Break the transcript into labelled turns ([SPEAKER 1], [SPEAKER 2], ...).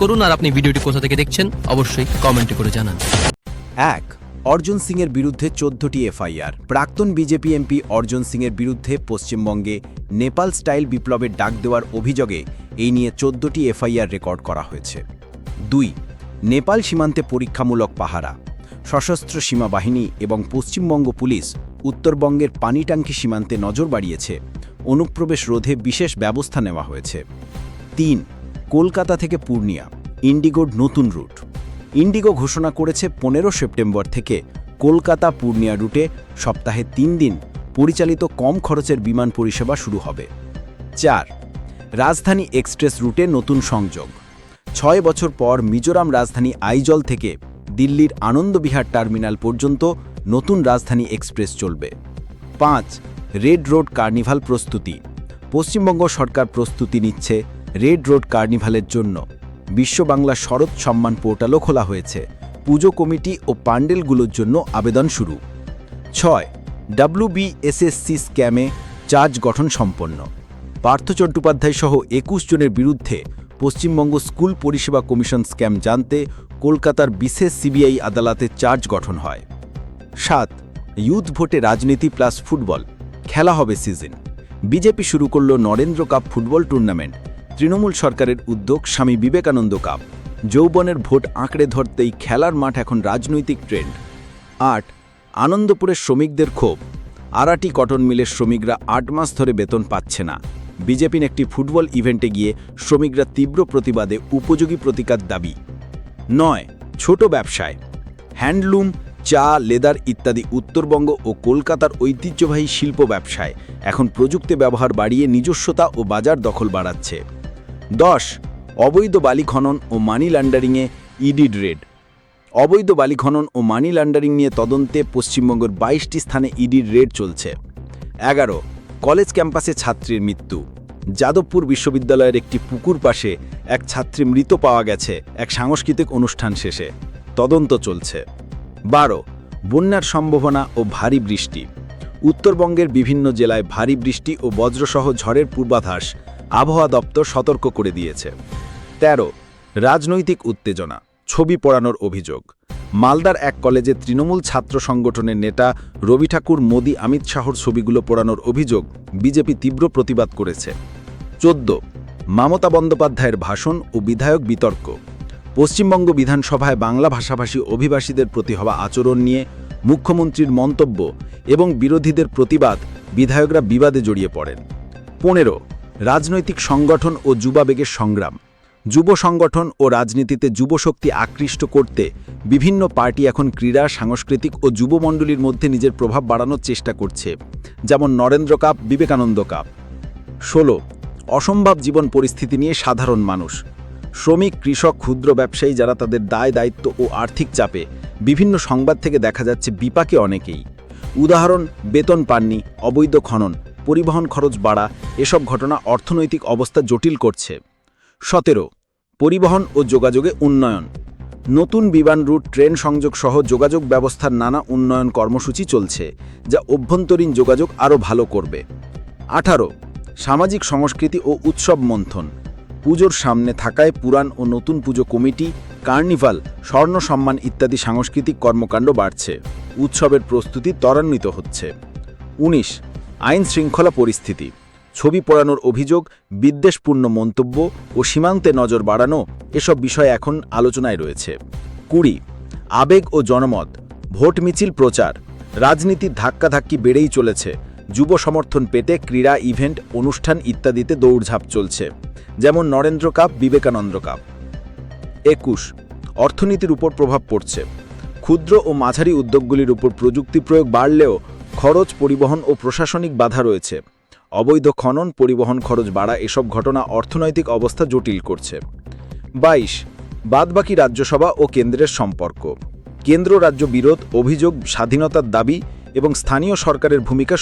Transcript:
[SPEAKER 1] করুন আর আপনি ভিডিওটি কোথা থেকে দেখছেন অবশ্যই কমেন্টে করে জানান।
[SPEAKER 2] এক, অর্জুন সিংয়ের বিরুদ্ধে চোদ্দটি এফআইআর। প্রাক্তন বিজেপি এমপি অর্জুন সিংয়ের বিরুদ্ধে পশ্চিমবঙ্গে নেপাল স্টাইল বিপ্লবের ডাক দেওয়ার অভিযোগে এই নিয়ে চোদ্দটি এফআইআর রেকর্ড করা হয়েছে। দুই, নেপাল সীমান্তে পরীক্ষামূলক পাহারা। সশস্ত্র সীমা বাহিনী এবং পশ্চিমবঙ্গ পুলিশ উত্তরবঙ্গের পানিটাঙ্কি সীমান্তে নজর বাড়িয়েছে। অনুপ্রবেশ রোধে বিশেষ ব্যবস্থা নেওয়া হয়েছে। তিন কলকাতা থেকে পূর্ণিয়া, ইন্ডিগোর নতুন রুট। ইন্ডিগো ঘোষণা করেছে পনেরো সেপ্টেম্বর থেকে কলকাতা পূর্ণিয়া রুটে সপ্তাহে তিন দিন পরিচালিত কম খরচের বিমান পরিষেবা শুরু হবে। চার, রাজধানী এক্সপ্রেস রুটে নতুন সংযোগ। ছয় বছর পর মিজোরাম রাজধানী আইজল থেকে দিল্লির আনন্দবিহার টার্মিনাল পর্যন্ত নতুন রাজধানী এক্সপ্রেস চলবে। পাঁচ, রেড রোড কার্নিভাল প্রস্তুতি। পশ্চিমবঙ্গ সরকার প্রস্তুতি নিচ্ছে রেড রোড কার্নিভালের জন্য বিশ্ব বাংলা শরৎ সম্মান পোর্টালও খোলা হয়েছে। পুজো কমিটি ও পান্ডেলগুলোর জন্য আবেদন শুরু। ছয় ডাব্লিউবিএসএসসি স্ক্যামে চার্জ গঠন সম্পন্ন। পার্থ চট্টোপাধ্যায় সহ একুশ জনের বিরুদ্ধে পশ্চিমবঙ্গ স্কুল পরিষেবা কমিশন স্ক্যাম জানতে কলকাতার বিশেষ সিবিআই আদালতে চার্জ গঠন হয়। সাত, ইউথ ভোটে রাজনীতি প্লাস ফুটবল। খেলা হবে সিজন। বিজেপি শুরু করল Narendra cup football tournament. Trinamool সরকারের উদ্যোগ স্বামী বিবেকানন্দ কাপ। যৌবনের ভোট আঁকড়ে ধরতেই খেলার মাঠ এখন রাজনৈতিক ট্রেন্ড। আট, আনন্দপুরের শ্রমিকদের ক্ষোভ। আরাটি কটন মিলের শ্রমিকরা আট মাস ধরে বেতন পাচ্ছে না। বিজেপির একটি ফুটবল ইভেন্টে গিয়ে শ্রমিকরা তীব্র প্রতিবাদে উপযোগী প্রতিকার দাবি। নয়, ছোট ব্যবসায়। হ্যান্ডলুম, চা, লেদার ইত্যাদি উত্তরবঙ্গ ও কলকাতার ঐতিহ্যবাহী শিল্প ব্যবসায় এখন প্রযুক্তি ব্যবহার বাড়িয়ে নিজস্বতা ও বাজার দখল বাড়াচ্ছে। দশ, অবৈধ বালি খনন ও মানি লন্ডারিংয়ে ইডি রেড। অবৈধ বালি খনন ও মানি লন্ডারিং নিয়ে তদন্তে পশ্চিমবঙ্গের বাইশটি স্থানে ইডির রেড চলছে। এগারো, কলেজ ক্যাম্পাসে ছাত্রীর মৃত্যু। যাদবপুর বিশ্ববিদ্যালয়ের একটি পুকুর পাশে এক ছাত্রী মৃত পাওয়া গেছে এক সাংস্কৃতিক অনুষ্ঠান শেষে। তদন্ত চলছে। বারো, বন্যার সম্ভাবনা ও ভারী বৃষ্টি। উত্তরবঙ্গের বিভিন্ন জেলায় ভারী বৃষ্টি ও বজ্রসহ ঝড়ের পূর্বাভাস আবহাওয়া দপ্তর সতর্ক করে দিয়েছে। ১৩ রাজনৈতিক উত্তেজনা, ছবি পড়ানোর অভিযোগ। মালদার এক কলেজে তৃণমূল ছাত্র সংগঠনের নেতা রবি ঠাকুর, মোদি, অমিত শাহর ছবিগুলো পোড়ানোর অভিযোগ বিজেপি তীব্র প্রতিবাদ করেছে। চোদ্দ, মমতা বন্দ্যোপাধ্যায়ের ভাষণ ও বিধায়ক বিতর্ক। পশ্চিমবঙ্গ বিধানসভায় বাংলা ভাষাভাষী অভিবাসীদের প্রতি হওয়া আচরণ নিয়ে মুখ্যমন্ত্রীর মন্তব্য এবং বিরোধীদের প্রতিবাদ বিধায়করা বিবাদে জড়িয়ে পড়েন। পনেরো রাজনৈতিক সংগঠন ও যুবাবেগের সংগ্রাম। যুব সংগঠন ও রাজনীতিতে যুবশক্তি আকৃষ্ট করতে বিভিন্ন পার্টি এখন ক্রীড়া, সাংস্কৃতিক ও যুবমণ্ডলীর মধ্যে নিজের প্রভাব বাড়ানোর চেষ্টা করছে, যেমন নরেন্দ্র কাপ, বিবেকানন্দ কাপ। ষোলো, অসম্ভব জীবন পরিস্থিতি নিয়ে সাধারণ মানুষ। শ্রমিক, কৃষক, ক্ষুদ্র ব্যবসায়ী যারা তাদের দায়, দায়িত্ব ও আর্থিক চাপে বিভিন্ন সংবাদ থেকে দেখা যাচ্ছে বিপাকে অনেকেই। উদাহরণ, বেতন পাননি, অবৈধ খনন পরিবহন খরচ বাড়া, এসব ঘটনা অর্থনৈতিক অবস্থা জটিল করছে। সতেরো, পরিবহন ও যোগাযোগে উন্নয়ন। নতুন বিমান রুট, ট্রেন সংযোগ সহ যোগাযোগ ব্যবস্থার নানা উন্নয়ন কর্মসূচি চলছে, যা অভ্যন্তরীণ যোগাযোগ আরও ভালো করবে। আঠারো, সামাজিক সংস্কৃতি ও উৎসব মন্থন। পুজোর সামনে থাকায় পুরাণ ও নতুন পুজো কমিটি, কার্নিভাল, স্বর্ণ সম্মান ইত্যাদি সাংস্কৃতিক কর্মকাণ্ড বাড়ছে। উৎসবের প্রস্তুতি ত্বরান্বিত হচ্ছে। উনিশ আইন শৃঙ্খলা পরিস্থিতি, ছবি পড়ানোর অভিযোগ, বিদ্বেষপূর্ণ মন্তব্য ও সীমান্তে নজর বাড়ানো এসব বিষয় এখন আলোচনায় রয়েছে। কুড়ি, আবেগ ও জনমত, ভোট মিছিল প্রচার, রাজনীতির ধাক্কাধাক্কি বেড়েই চলেছে, যুব সমর্থন পেতে ক্রীড়া ইভেন্ট, অনুষ্ঠান ইত্যাদিতে দৌড়ঝাঁপ চলছে, যেমন নরেন্দ্র কাপ, বিবেকানন্দ কাপ। একুশ, অর্থনীতির উপর প্রভাব পড়ছে, ক্ষুদ্র ও মাঝারি উদ্যোগগুলির উপর প্রযুক্তি প্রয়োগ বাড়লেও খরচ, পরিবহন ও প্রশাসনিক বাধা রয়েছে। অবৈধ খনন, পরিবহন খরচ বাড়া এসব ঘটনা অর্থনৈতিক অবস্থা জটিল করছে। বাইশ, বাদবাকি রাজ্যসভা ও কেন্দ্রের সম্পর্ক। কেন্দ্র রাজ্য বিরোধ, অভিযোগ, স্বাধীনতার দাবি এবং স্থানীয় সরকারের ভূমিকা